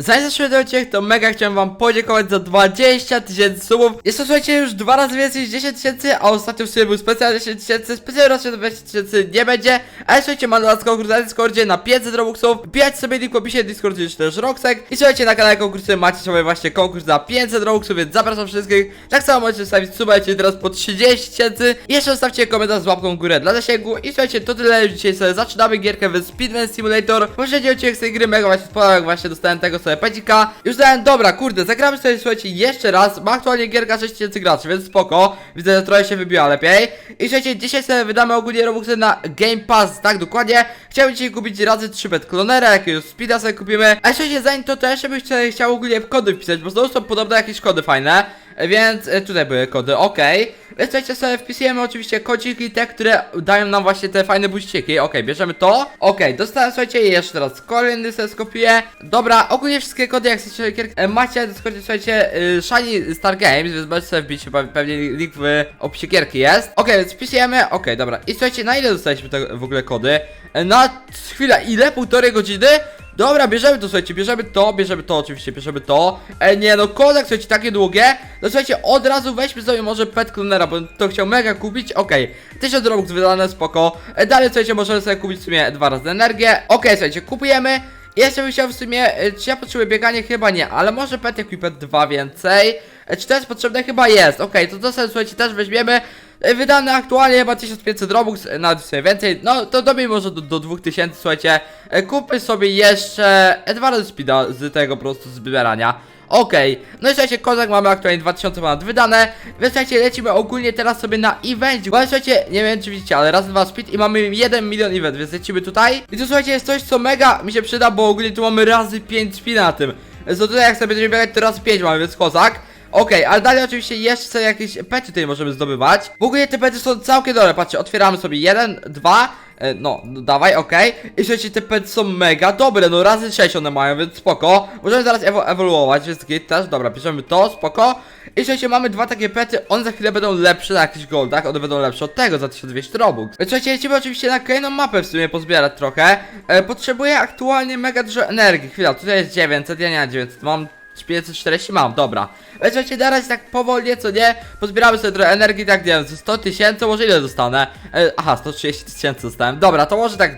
Zanim zaczniemy ten odcinek, to mega chciałem wam podziękować za 20 tysięcy subów. Jest to słuchajcie już dwa razy więcej niż 10 tysięcy, a ostatnio w sumie był specjalny 10 tysięcy, specjalny rocznie 20 tysięcy nie będzie. Ale słuchajcie, mam was konkurs na Discordzie na 500 robuxów. Wbijajcie sobie link w opisie Discordzie czy też Roxek. I słuchajcie, na kanale konkursy macie sobie właśnie konkurs na 500 robuxów, więc zapraszam wszystkich. Tak samo możecie zostawić suba, jeśli teraz po 30 tysięcy. I Jeszcze zostawcie komentarz z łapką w górę dla zasięgu. I słuchajcie, to tyle już dzisiaj sobie zaczynamy gierkę w Speedman Simulator. Możecie odcinek z tej gry mega właśnie spodobał, właśnie dostałem tego sobie pedzika. Już dałem, dobra, kurde, zagramy sobie, słuchajcie, jeszcze raz. Ma aktualnie gierka 6000 graczy, więc spoko. Widzę, że trochę się wybiła lepiej. I słuchajcie, dzisiaj sobie wydamy ogólnie robuxy na Game Pass, tak dokładnie. Chciałbym dzisiaj kupić razy 3 bet klonera, jakiegoś speeda sobie kupimy. A słuchajcie, zanim to też bym chciał, ogólnie kody wpisać, bo znowu są podobne jakieś kody fajne. E, Więc e, tutaj były kody, okej. Więc słuchajcie, sobie wpisujemy oczywiście kodziki, te, które dają nam właśnie te fajne buściki. Okej, bierzemy to. Okej, dostałem, słuchajcie, jeszcze raz kolejny sobie skopiuję. Dobra, ogólnie wszystkie kody, jak chcecie, e, macie, to słuchajcie, y, Shiny Star Games, więc możecie sobie wbić, pewnie link w opisie gierki jest. Okej, więc wpisujemy, okej, dobra. I słuchajcie, na ile dostaliśmy te w ogóle kody? E, Na chwilę, ile? Półtorej godziny? Dobra, bierzemy to, słuchajcie, bierzemy to, bierzemy to, oczywiście, bierzemy to. E, nie no, kodak, słuchajcie, takie długie. No słuchajcie, od razu weźmy sobie może pet clonera, bo to chciał mega kupić. Okej, 1000 robux wydane, spoko. E, dalej, słuchajcie, możemy sobie kupić w sumie dwa razy energię. Okej, słuchajcie, kupujemy. Jeszcze bym chciał w sumie, e, czy ja potrzebuję bieganie? Chyba nie, ale może pet equipment 2 więcej. E, czy to jest potrzebne? Chyba jest. Okej, to to sobie, słuchajcie, też weźmiemy. E, Wydane aktualnie chyba 1500 robux, e, nawet sobie więcej, no to dobij może do, do 2000, słuchajcie. E, Kupmy sobie jeszcze dwa razy speeda z tego po prostu zbierania Okej, no i słuchajcie, kozak mamy aktualnie 2000 ponad wydane. Więc słuchajcie, lecimy ogólnie teraz sobie na event Bo słuchajcie, nie wiem czy widzicie, ale raz dwa speed i mamy 1 milion event, więc lecimy tutaj. I tu słuchajcie, jest coś co mega mi się przyda, bo ogólnie tu mamy razy 5 speeda na tym. Więc to tutaj jak sobie będziemy biegać, to raz 5 mamy, więc kozak Okej, ale dalej oczywiście jeszcze jakieś pety tutaj możemy zdobywać. W ogóle te pety są całkiem dobre, patrzcie, otwieramy sobie jeden, dwa, e, no, no dawaj, okej. I słuchajcie, te pety są mega dobre, no razy 6 one mają, więc spoko. Możemy zaraz ewo ewoluować, git też, dobra, bierzemy to, spoko. I słuchajcie, mamy dwa takie pety, one za chwilę będą lepsze na jakichś goldach, one będą lepsze od tego za 1200 robux. Więc słuchajcie, lecimy oczywiście na kolejną mapę w sumie pozbierać trochę. E, potrzebuję aktualnie mega dużo energii, chwila, tutaj jest 900, ja nie mam 900, mam 540 mam, dobra. Więc słuchajcie, teraz tak powoli, co nie? Pozbieramy sobie trochę energii, tak nie wiem, ze 100 tysięcy, może ile dostanę? E, aha, 130 tysięcy dostałem. Dobra, to może tak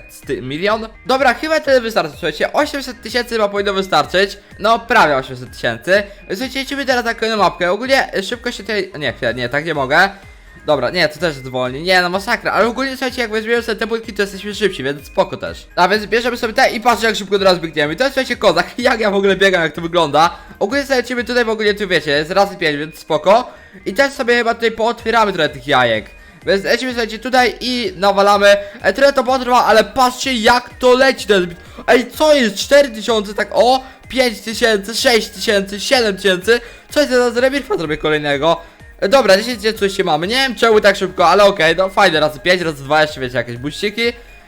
milion? Dobra, chyba tyle wystarczy, słuchajcie. 800 tysięcy chyba powinno wystarczyć. No, prawie 800 tysięcy. Słuchajcie, lecimy teraz na kolejną mapkę. Ogólnie e, szybko się tutaj... Nie, chwilę, nie, tak nie mogę. Dobra, nie, to też zwolni. Nie, no masakra, ale ogólnie słuchajcie, jak weźmiemy sobie te budki, to jesteśmy szybsi, więc spoko też. A więc bierzemy sobie te i patrzcie jak szybko teraz biegniemy. To jest słuchajcie kozak, jak ja w ogóle biegam, jak to wygląda. Ogólnie sobie lecimy tutaj w ogóle tu wiecie, jest razy 5, więc spoko. I też sobie chyba tutaj pootwieramy trochę tych jajek. Więc lecimy słuchajcie tutaj i nawalamy. E, trochę to potrwa, ale patrzcie jak to leci ten. Ej, co jest? 4000, tak o, 5000, 6000, 7000. Co jest teraz rebirfa zrobię kolejnego? E, Dobra, 10 tysięcy coś się mamy. Nie wiem czemu tak szybko, ale okej, no fajne, razy 5, razy 2, jeszcze wiecie, jakieś buściki.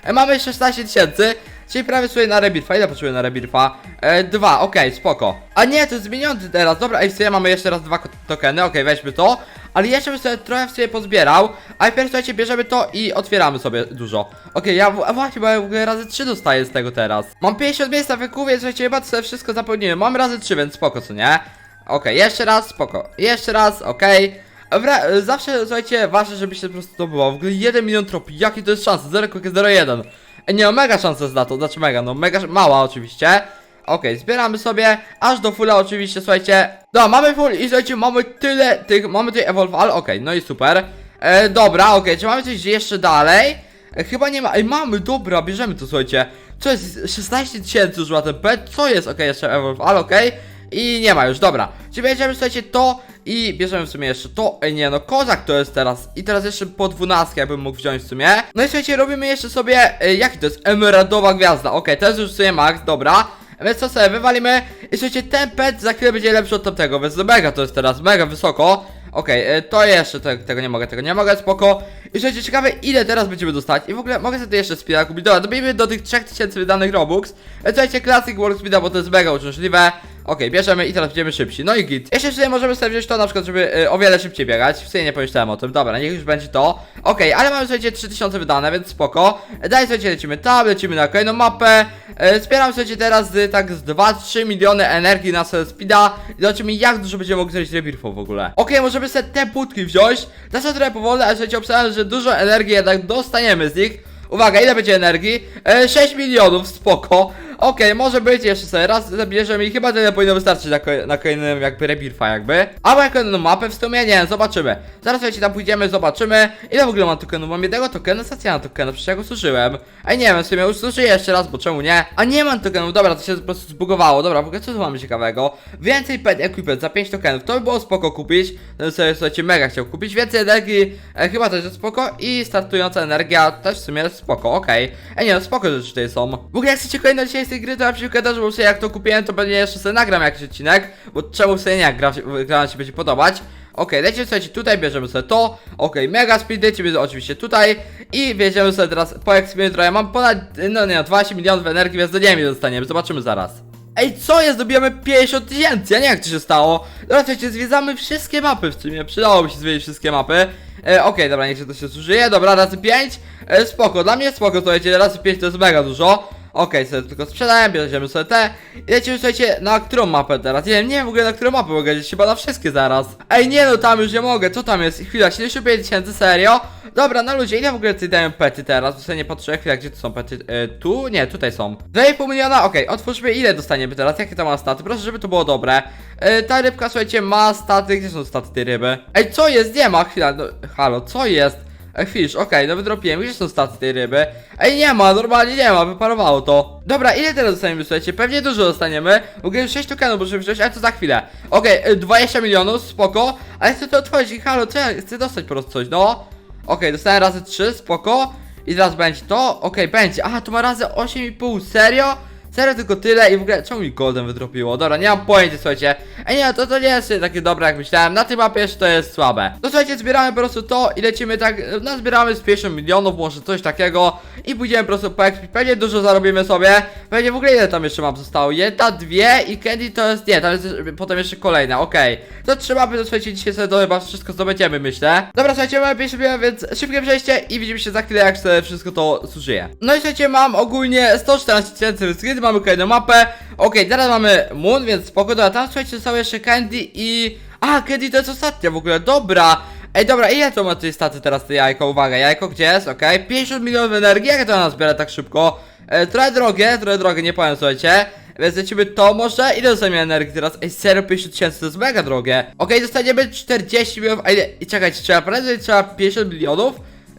E, mamy 16 tysięcy, czyli prawie sobie na rebirfa. Ile potrzebuję na rebirfa? E, dwa, okej, spoko. A nie, to jest zmieniący teraz. Dobra, ej, w sumie mamy jeszcze raz dwa tokeny, okej, weźmy to. Ale jeszcze bym sobie trochę w sobie pozbierał. A najpierw słuchajcie, bierzemy to i otwieramy sobie dużo. Okej, ja w- a właśnie, bo ja w ogóle razy 3 dostaję z tego teraz. Mam 50 miejsc na wykup, więc słuchajcie, chyba sobie wszystko zapełniłem. Mam razy 3, więc spoko, co nie? Okej, jeszcze raz, spoko. Jeszcze raz, okej. Dobra, e, zawsze słuchajcie, ważne, żeby się po prostu to było. W ogóle 1 milion tropy, jaki to jest szansa? 0,01. E, Nie, mega szansa jest na to, znaczy mega, no mega, mała oczywiście. Okej, zbieramy sobie, aż do fulla oczywiście, słuchajcie. No, mamy full i słuchajcie, mamy tyle tych, mamy tutaj evolval, okej, no i super. E, dobra, okej, czy mamy coś jeszcze dalej? E, chyba nie ma, ej, mamy, dobra, bierzemy to, słuchajcie. Co jest, 16 tysięcy już ma ten pet, co jest, okej, jeszcze evolval, okej. I nie ma już, dobra. Czyli bierzemy, słuchajcie, to i bierzemy w sumie jeszcze to. Nie no, kozak to jest teraz. I teraz jeszcze po 12 jakbym mógł wziąć w sumie. No i słuchajcie, robimy jeszcze sobie, e, jaki to jest? Emeraldowa gwiazda. Okej, to jest już w sumie max, dobra. Więc co sobie wywalimy i słuchajcie, ten pet za chwilę będzie lepszy od tamtego, więc mega to jest teraz, mega wysoko. Okej, e, to jeszcze te, tego nie mogę, tego nie mogę, spoko. I słuchajcie, ciekawe ile teraz będziemy dostać. I w ogóle mogę sobie jeszcze speeda kupić. Dobra, dobijmy do tych 3000 wydanych robux. E, słuchajcie, Classic World Speeda, bo to jest mega uciążliwe. Okej, bierzemy i teraz będziemy szybsi. No i git. Jeszcze tutaj możemy sobie wziąć to na przykład, żeby y, o wiele szybciej biegać. W sumie nie pomyślałem o tym. Dobra, niech już będzie to. Okej, ale mamy słuchajcie 3000 wydane, więc spoko. Dalej słuchajcie, lecimy tam, lecimy na kolejną mapę. E, zbieram słuchajcie teraz z, tak z 2-3 miliony energii na sobie speeda. I zobaczymy jak dużo będziemy mogli zrobić rebirfów w ogóle. Okej, możemy sobie te budki wziąć. Są trochę powolne, ale słuchajcie, obstawiam, że dużo energii jednak dostaniemy z nich. Uwaga, ile będzie energii? E, 6 milionów, spoko. Okej, może być jeszcze sobie raz zabierzemy i chyba tyle powinno wystarczyć na, na kolejnym jakby rebirfa jakby. Albo jak kolejną mapę w sumie, nie wiem, zobaczymy. Zaraz słuchajcie, tam pójdziemy, zobaczymy. Ile w ogóle mam tokenów? Mam jednego tokena, stacja na tokena, przecież ja go. Ej, nie wiem, w sumie użyję jeszcze raz, bo czemu nie? A nie mam tokenów, dobra, to się po prostu zbugowało. Dobra, w ogóle co tu mamy ciekawego? Więcej pet equipment za 5 tokenów, to by było spoko kupić. Bym sobie, słuchajcie, mega chciał kupić. Więcej energii, e, chyba też jest spoko. I startująca energia też w sumie jest spoko, okej. Ej, nie no, spoko rzeczy tutaj są. W ogóle jak chcecie kolejne dzisiaj z tej gry, to napiszcie w komentarzu, bo sobie jak to kupiłem, to pewnie jeszcze sobie nagram jakiś odcinek. Bo czemu sobie nie, gra, gra ci będzie podobać. Okej, lecimy słuchajcie, tutaj bierzemy sobie to. Okej, mega speed, lecimy oczywiście tutaj. I wiedziemy sobie teraz po eksperymentu. Ja mam ponad, no nie, 12 milionów energii, więc do nie wiem ile dostaniemy. Zobaczymy zaraz. Ej, co jest? Dobijamy 50 tysięcy, ja nie wiem jak to się stało. Dobra, słuchajcie, zwiedzamy wszystkie mapy w sumie, przydałoby się zwiedzić wszystkie mapy. E, Okej, dobra, niech się to się zużyje, dobra, razy 5. E, spoko, dla mnie spoko, słuchajcie, razy 5 to jest mega dużo. Okej, sobie tylko sprzedałem, bierzemy sobie te i lecimy, słuchajcie, na którą mapę teraz? Nie wiem, nie wiem w ogóle na którą mapę mogę lecieć, chyba na wszystkie zaraz. Ej, nie no, tam już nie mogę, co tam jest? Chwila, 75 tysięcy, serio? Dobra, na ludzie, ile w ogóle tutaj dają pety teraz? Sobie nie patrzę, chwila, gdzie tu są pety? E, tu? Nie, tutaj są. 2,5 miliona, okej, otwórzmy, ile dostaniemy teraz? Jakie to ma staty? Proszę, żeby to było dobre. E, ta rybka, słuchajcie, ma staty, gdzie są staty tej ryby? Ej, co jest? Nie ma, chwila, no, halo, co jest? Ej, fish, okej, no wydropiłem, gdzie są staty tej ryby? Ej, nie ma, normalnie nie ma, wyparowało to. Dobra, ile teraz dostaniemy, słuchajcie? Pewnie dużo dostaniemy. W ogóle 6 tokenów możemy wziąć, ale to za chwilę. Okej, y, 20 milionów, spoko. Ale chcę to otworzyć, halo, co ja chcę dostać po prostu coś, no. Okej, dostałem razy 3, spoko. I teraz będzie to, okej, będzie. Aha, to ma razy 8,5, serio? Serio tylko tyle i w ogóle czemu mi golden wydropiło? Dobra, nie mam pojęcia, słuchajcie. Ej nie, to, to nie jest takie dobre jak myślałem. Na tej mapie to jest słabe. No słuchajcie, zbieramy po prostu to i lecimy tak, no zbieramy z 50 milionów, może coś takiego i pójdziemy po prostu po exp. Pewnie dużo zarobimy sobie. Pewnie w ogóle ile tam jeszcze mam zostało? Jedna, dwie i Candy to jest, nie, tam jest potem jeszcze kolejna, okej. To trzeba by, to, słuchajcie, dzisiaj sobie to chyba wszystko zdobędziemy, myślę. Dobra, słuchajcie, mamy 50 milionów, więc szybkie przejście i widzimy się za chwilę, jak sobie wszystko to zużyje. No i słuchajcie, mam ogólnie 114 tysięcy wyskryt, mamy kolejną mapę. Okej, teraz mamy Moon, więc spoko, dobra, tam słuchajcie, są jeszcze Candy i... A, Candy to jest ostatnia w ogóle, dobra. Ej, dobra, ile to ma tej staty teraz, te jajko? Uwaga, jajko gdzie jest? Okej, 50 milionów energii, jak to ona zbiera tak szybko? E, trochę drogie, trochę drogie, nie powiem, słuchajcie. Więc lecimy to może. Ile dostaniemy energii teraz? Ej, 0,50 tysięcy, to jest mega drogie. Okej, dostaniemy 40 milionów, a ile? I czekajcie, trzeba prędzej, trzeba 50 milionów?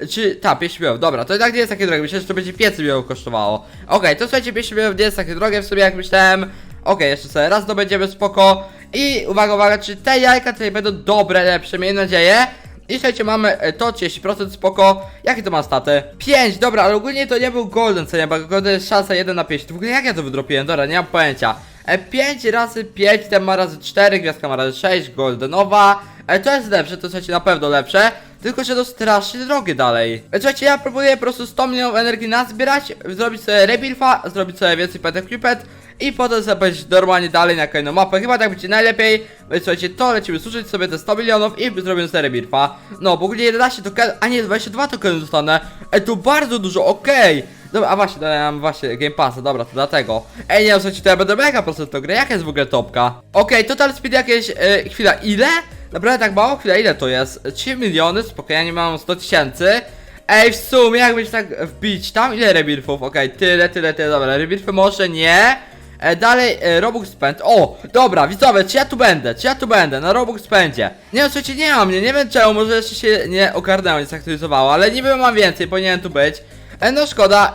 Czy, ta, 50 milionów, dobra, to i tak nie jest takie drogie, myślę, że to będzie 500 milionów kosztowało. Okej, to słuchajcie, 50 milionów nie jest takie drogie w sumie, jak myślałem. Okej, jeszcze sobie raz dobędziemy spoko. I uwaga, uwaga, czy te jajka tutaj będą dobre, lepsze, miejmy nadzieję. I słuchajcie, mamy e, to 30% spoko. Jakie to ma staty? 5, dobra, ale ogólnie to nie był golden, co nie, bo golden jest szansa 1 na 5. W ogóle jak ja to wydropiłem? Dobra, nie mam pojęcia. E, 5 razy 5, ten ma razy 4, gwiazdka ma razy 6, goldenowa. E, to jest lepsze, to słuchajcie, na pewno lepsze. Tylko, że to strasznie drogie dalej. E, Słuchajcie, ja próbuję po prostu 100 milionów energii nazbierać, zrobić sobie rebirfa, zrobić sobie więcej pet equipment i potem sobie normalnie dalej na kolejną mapę. Chyba tak będzie najlepiej. Więc słuchajcie, to lecimy suszyć sobie te 100 milionów i zrobimy sobie rebirfa. No, bo ogólnie 11 token, a nie, 22 tokeny dostanę. Ej, to bardzo dużo, okej. Dobra, a właśnie, dałem właśnie Game Passa, dobra, to dlatego. Ej, nie, słuchajcie, to ja będę mega prosto to grę, jaka jest w ogóle topka? Okej, total speed jakieś, e, chwila, ile? Naprawdę tak mało? Chwila, ile to jest? 3 miliony, spokojnie, mam 100 tysięcy. Ej, w sumie, jakbyś tak wbić tam, ile rebirfów? Okej, tyle, tyle, tyle, dobra, rebirfy może nie. E, dalej, e, Robux Spend. O, dobra, widzowie, czy ja tu będę? Czy ja tu będę? Na Robux Spendzie. Nie no, słuchajcie, nie ma mnie, nie wiem czemu, może jeszcze się nie ogarnęło, nie zaktualizowało, ale niby mam więcej, powinien tu być. E, no szkoda,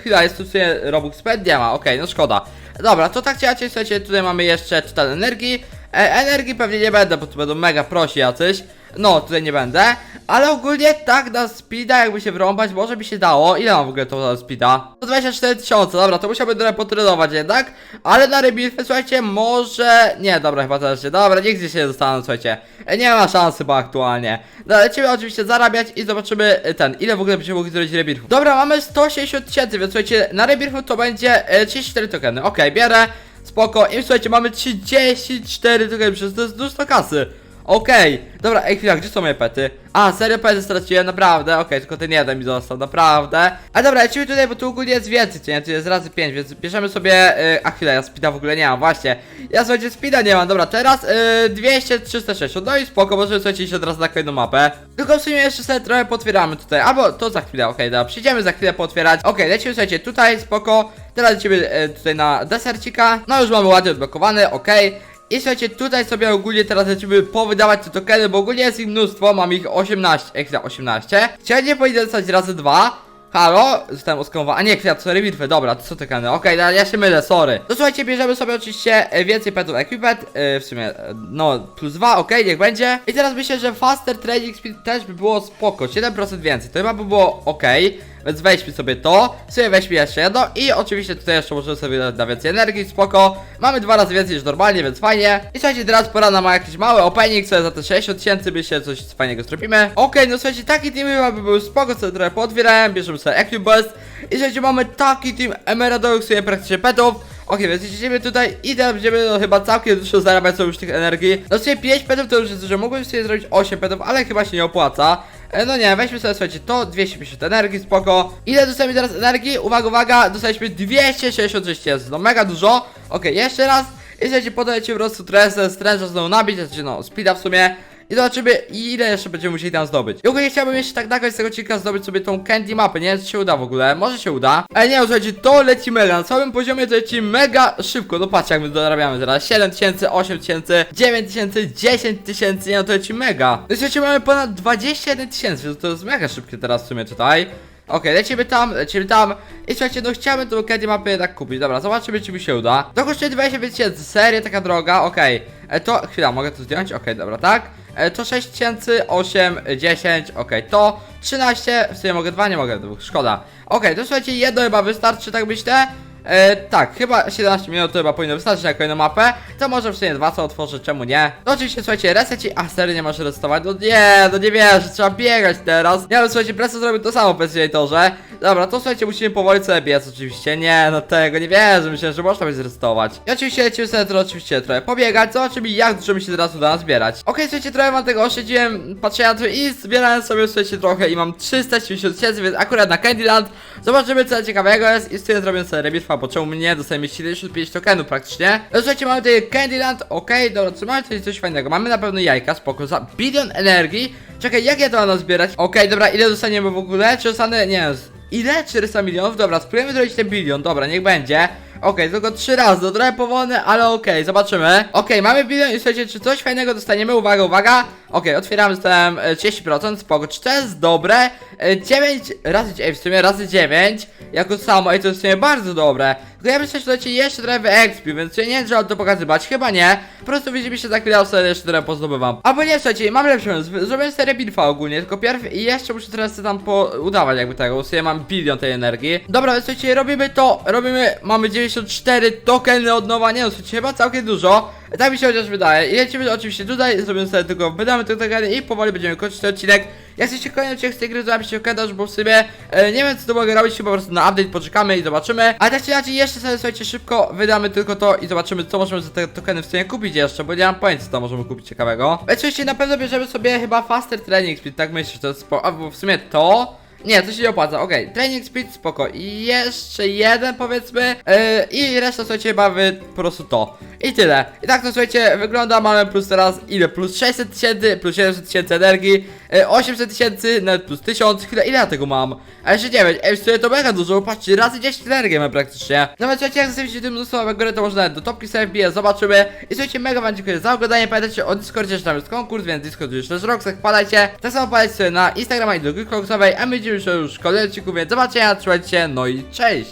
chwila, jest tu sobie Robux Spend, nie ma, okej, no szkoda. Dobra, to tak czy inaczej, słuchajcie, tutaj mamy jeszcze total energii. E, energii pewnie nie będę, bo tu będą mega prosi jacyś. No, tutaj nie będę. Ale ogólnie tak na speeda jakby się wrąbać, może by się dało. Ile mam w ogóle to na speeda? 124 tysiące, dobra, to musiałbym trochę potrenować jednak. Ale na rebirfy, słuchajcie, może... Nie, dobra, chyba też nie. Dobra, nigdzie się nie dostaną, słuchajcie. E, Nie ma szans chyba aktualnie. No, lecimy oczywiście zarabiać i zobaczymy e, ten, ile w ogóle będziemy mogli zrobić rebirfów. Dobra, mamy 160 tysięcy, więc słuchajcie, na rebirfu to będzie e, 34 tokeny. Okej, bierę. Spoko. I słuchajcie, mamy 34 tutaj przez to jest dużo kasy. Okej, dobra, ej chwila, gdzie są moje pety? A, serio pety straciłem, naprawdę, okej, tylko ten jeden mi został, naprawdę. A dobra, lecimy tutaj, bo tu ogólnie jest więcej, nie, tu jest razy 5, więc bierzemy sobie, y, a chwila, ja speeda w ogóle nie mam, właśnie. Ja słuchajcie, speeda nie mam, dobra, teraz y, 200, 360, no i spoko, możemy słuchajcie iść od razu na kolejną mapę. Tylko w sumie jeszcze sobie trochę potwieramy tutaj, albo to za chwilę, okej, dobra, przyjdziemy za chwilę potwierać Okej, lecimy słuchajcie, tutaj, spoko. Teraz lecimy e, tutaj na desercika. No już mamy ładnie odblokowany, okej i słuchajcie, tutaj sobie ogólnie teraz lecimy powydawać te tokeny, bo ogólnie jest ich mnóstwo, mam ich 18, ekstra 18. Chciałem nie powinien dostać razy dwa. Halo? Zostałem oskamowany. A nie, kwiat, sorry, bitwy, dobra, to są tokeny. Okej, okay, ja się mylę, sorry. To słuchajcie, bierzemy sobie oczywiście e, więcej petów equipment, e, w sumie, e, no, plus dwa, okej, niech będzie. I teraz myślę, że faster trading speed też by było spoko, 7% więcej, to chyba by było okej. Więc weźmy sobie to, sobie weźmy jeszcze jedno i oczywiście tutaj jeszcze możemy sobie dać na więcej energii, spoko. Mamy dwa razy więcej niż normalnie, więc fajnie. I słuchajcie, teraz pora na ma jakiś mały opening, sobie za te 60 tysięcy myślę, coś fajnego zrobimy. Okej, no słuchajcie, taki team chyba by był spoko, sobie trochę pootwierałem, bierzemy sobie Equibus. I słuchajcie, mamy taki team emeraldowych sobie praktycznie petów. Okej, więc idziemy tutaj i teraz będziemy no, chyba całkiem dużo zarabiać sobie już tych energii. No sobie 5 petów to już jest dużo, mógłbym sobie zrobić 8 petów, ale chyba się nie opłaca. E, No nie, weźmy sobie, słuchajcie, to 250 energii, spoko. Ile dostajemy teraz energii? Uwaga, uwaga, dostaliśmy 266 tysięcy, no mega dużo. Okej, jeszcze raz. I słuchajcie, podajecie po prostu tresę, stręża znowu nabić, znaczy no, speeda w sumie. I zobaczymy ile jeszcze będziemy musieli tam zdobyć. I ogólnie chciałbym jeszcze tak na koniec tego odcinka zdobyć sobie tą candy mapę. Nie wiem czy się uda w ogóle, może się uda. Ale nie, słuchajcie, to leci mega. Na całym poziomie to leci mega szybko. No patrzcie jak my dorabiamy teraz. 7 tysięcy, 8 tysięcy, 9 tysięcy, 10 tysięcy, nie no to leci mega. No słuchajcie, mamy ponad 21 tysięcy, to jest mega szybkie teraz w sumie tutaj. Okej, lecimy tam, lecimy tam I słuchajcie, no chciałbym tą candy mapę jednak kupić Dobra, zobaczymy czy mi się uda To kosztuje 25 tysięcy, serio taka droga, okej e, To, chwila, mogę to zdjąć? Okej, dobra, tak e, To 6 tysięcy, 8, 10, okej, to 13, w sumie mogę dwa, nie mogę dwóch, szkoda. Okej, to słuchajcie, jedno chyba wystarczy, tak myślę. E, tak, chyba 17 minut to chyba powinno wystarczyć na kolejną mapę. To może w sumie dwa co otworzę, czemu nie? No oczywiście, słuchajcie, reseci, a sery nie masz resetować No nie, no nie wiesz, trzeba biegać teraz. Nie ale słuchajcie, Presto zrobił to samo w Pesinatorze Dobra, to słuchajcie, musimy powoli sobie biec oczywiście. Nie, no tego nie wierzę, myślę, że można by zresetować I oczywiście lecimy sobie to oczywiście trochę pobiegać Zobaczymy jak dużo mi się teraz uda zbierać. Okej, słuchajcie, trochę mam tego oszczędziłem Patrzę na to i zbierałem sobie, słuchajcie, trochę I mam 370 tysięcy, więc akurat na Candyland. Zobaczymy co ciekawego jest i z tym zrobię sobie rebitwa, bo czemu mnie? Dostajemy 75 tokenów praktycznie. No słuchajcie, mamy tutaj Candyland, okej, dobra, co mamy tutaj coś fajnego. Mamy na pewno jajka, spoko, za bilion energii. Czekaj, jak ja to mam nazbierać? Okej, dobra, ile dostaniemy w ogóle? Czy dostanę, nie wiem, ile? 400 milionów? Dobra, spróbujemy zrobić ten bilion, dobra, niech będzie Okej, tylko trzy razy, to trochę powolne, ale okej, zobaczymy Okej, mamy bilion i słuchajcie, czy coś fajnego dostaniemy? Uwaga, uwaga Okej, otwieramy, dostałem e, 30%, spoko, czy to jest dobre? E, 9 razy, ej, w sumie razy 9 Jako samo, ej, to jest w sumie bardzo dobre. Tylko ja myślę, że dajcie jeszcze trochę expi, więc ja nie wiem, trzeba to pokazywać, chyba nie. Po prostu widzimy się za chwilę, sobie jeszcze trochę pozdobywam Albo nie, słuchajcie, mam lepszy pomysł, zrobię sobie bitwa ogólnie, tylko pierw i jeszcze muszę teraz tam po udawać jakby tego, bo sobie mam bilion tej energii. Dobra, więc słuchajcie, robimy to, robimy, mamy 94 tokeny od nowa, nie no, słuchajcie, chyba całkiem dużo tak mi się chociaż wydaje. I lecimy oczywiście tutaj, zrobimy sobie tylko, wydamy te tokeny i powoli będziemy kończyć ten odcinek. Jak chcecie kolejny odcinek z tej gry, to napiszcie w bo w sumie e, nie wiem co to mogę robić, chyba po prostu na update poczekamy i zobaczymy. A tak czy inaczej, jeszcze sobie słuchajcie, szybko wydamy tylko to i zobaczymy co możemy za te tokeny w sumie kupić jeszcze, bo nie mam pojęcia co tam możemy kupić ciekawego. Oczywiście na pewno bierzemy sobie chyba faster training speed, tak myślę, że to jest spo... A, w sumie to... Nie, to się nie opłaca, okej. Training speed, spoko. Jeszcze jeden powiedzmy. Yy, I reszta słuchajcie chyba wy po prostu to. I tyle. I tak to słuchajcie wygląda. Mamy plus teraz ile? Plus 600 tysięcy, plus 700 tysięcy energii, yy, 800 tysięcy, nawet plus 1000. Chwilę, ile ja tego mam? A jeszcze 9. Ej, w to mega dużo, patrzcie, razy 10 energii mamy praktycznie. No więc słuchajcie, jak zostawicie tym mnóstwo górę, to można nawet do topki sobie wbijać, zobaczymy. I słuchajcie, mega wam dziękuję za oglądanie. Pamiętajcie o Discordzie, że tam jest konkurs, więc Discord już też Roxach, wpadajcie. Tak samo wpadajcie sobie na Instagrama i do gry koksowej, a my widzimy się już w kolejnym odcinku, więc zobaczenia, trzymajcie się, no i cześć!